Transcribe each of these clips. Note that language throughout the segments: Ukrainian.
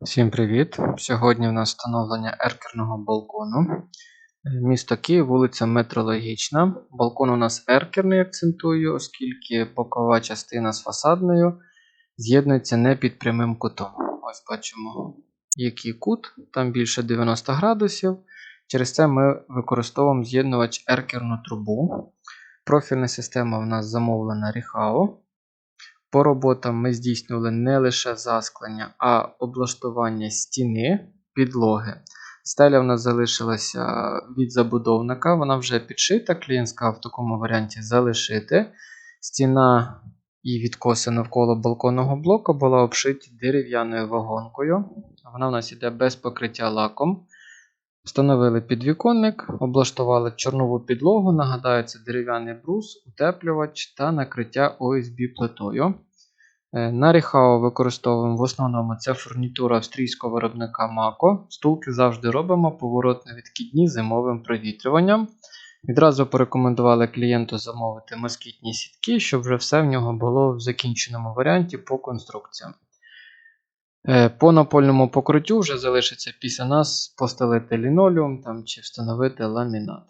Всім привіт! Сьогодні в нас встановлення еркерного балкону. Е, Місто Київ, вулиця Метрологічна. Балкон у нас еркерний, акцентую, оскільки бокова частина з фасадною з'єднується не під прямим кутом. Ось бачимо, який кут, там більше 90 градусів. Через це ми використовуємо з'єднувач еркерну трубу. Профільна система в нас замовлена Ріхао. По роботам ми здійснювали не лише засклення, а облаштування стіни, підлоги. Стеля в нас залишилася від забудовника, вона вже підшита. Клієнт сказав в такому варіанті залишити. Стіна і відкоси навколо балконного блоку була обшиті дерев'яною вагонкою. Вона в нас йде без покриття лаком. Встановили підвіконник, облаштували чорнову підлогу. Нагадаю, це дерев'яний брус, утеплювач та накриття ОСБ плитою. Е, На Ріхао використовуємо в основному це фурнітура австрійського виробника Мако. Стулки завжди робимо поворотно-відкидні зимовим провітрюванням. Відразу порекомендували клієнту замовити москітні сітки, щоб вже все в нього було в закінченому варіанті по конструкціям. Е, По напольному покриттю вже залишиться після нас постелити лінолеум там, чи встановити ламінат.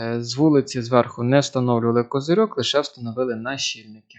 Е, З вулиці зверху не встановлювали козирьок, лише встановили нащільники.